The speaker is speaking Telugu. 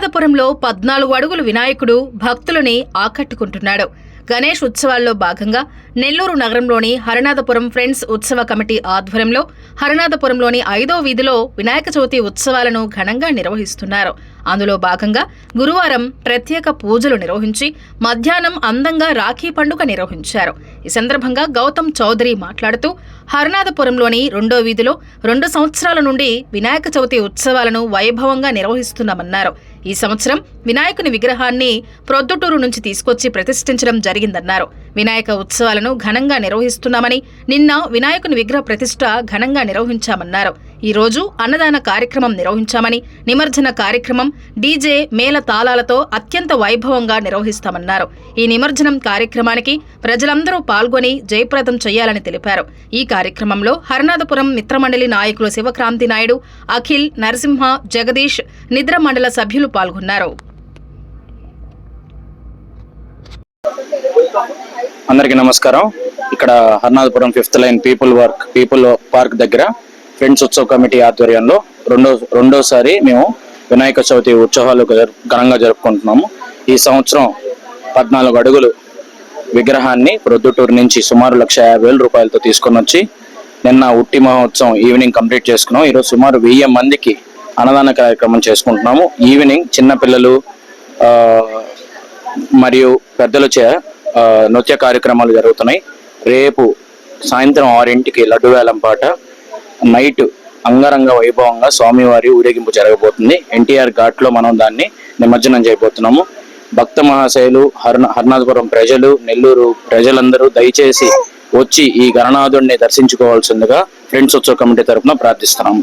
హరినాథపురంలో పద్నాలుగు అడుగుల వినాయకుడు భక్తులని ఆకట్టుకుంటున్నాడు. గణేష్ ఉత్సవాల్లో భాగంగా నెల్లూరు నగరంలోని హరినాథపురం ఫ్రెండ్స్ ఉత్సవ కమిటీ ఆధ్వర్యంలో హరినాథపురంలోని ఐదో వీధిలో వినాయక చవితి ఉత్సవాలను ఘనంగా నిర్వహిస్తున్నారు. అందులో భాగంగా గురువారం ప్రత్యేక పూజలు నిర్వహించి మధ్యాహ్నం అందంగా రాఖీ పండుగ నిర్వహించారు. ఈ సందర్భంగా గౌతమ్ చౌదరి మాట్లాడుతూ హరినాథపురంలోని రెండో వీధిలో రెండు సంవత్సరాల నుండి వినాయక చవితి ఉత్సవాలను వైభవంగా నిర్వహిస్తున్నామన్నారు. ఈ సంవత్సరం వినాయకుని విగ్రహాన్ని ప్రొద్దుటూరు నుంచి తీసుకొచ్చి ప్రతిష్ఠించడం జరిగిందన్నారు. వినాయక ఉత్సవాలను ఘనంగా నిర్వహిస్తున్నామని నిన్న వినాయకుని విగ్రహ ప్రతిష్ఠ ఘనంగా నిర్వహించామన్నారు. ఈ రోజు అన్నదాన కార్యక్రమం నిర్వహించామని నిమజ్జన కార్యక్రమం డీజే మేళ తాళాలతో అత్యంత వైభవంగా నిర్వహిస్తామన్నారు. ఈ నిమజ్జనం కార్యక్రమానికి ప్రజలందరూ పాల్గొని జయప్రదం చేయాలని తెలిపారు. ఈ కార్యక్రమంలో హరనాథపురం మిత్రమండలి నాయకులు శివక్రాంతి నాయుడు అఖిల్ నరసింహ జగదీష్ నిద్ర మండల సభ్యులు పాల్గొన్నారు. అందరికీ నమస్కారం. ఇక్కడ Harnathapuram fifth line people work people park దగ్గర ఫ్రెండ్స్ ఉత్సవ కమిటీ ఆధ్వర్యంలో రెండో రెండోసారి మేము వినాయక చవితి ఉత్సవాలు ఘనంగా జరుపుకుంటున్నాము. ఈ సంవత్సరం పద్నాలుగు అడుగులు విగ్రహాన్ని ప్రొద్దుటూరు నుంచి సుమారు లక్ష యాభై వేల రూపాయలతో తీసుకొని వచ్చి నిన్న ఉట్టి మహోత్సవం ఈవినింగ్ కంప్లీట్ చేసుకున్నాం. ఈరోజు సుమారు వెయ్యి మందికి అన్నదాన కార్యక్రమం చేసుకుంటున్నాము. ఈవినింగ్ చిన్నపిల్లలు మరియు పెద్దలు చే నృత్య కార్యక్రమాలు జరుగుతున్నాయి. రేపు సాయంత్రం ఆరింటికి లడ్డువేలం పాట నైట్ అంగరంగ వైభవంగా స్వామివారి ఊరేగింపు జరగబోతుంది. ఎన్టీఆర్ ఘాట్లో మనం దాన్ని నిమజ్జనం చేయబోతున్నాము. భక్త మహాశయులు హర్న హర్నాథపురం ప్రజలు నెల్లూరు ప్రజలందరూ దయచేసి వచ్చి ఈ గణనాథుడిని దర్శించుకోవాల్సిందిగా ఫ్రెండ్స్ ఉత్సవ కమిటీ తరపున ప్రార్థిస్తున్నాము.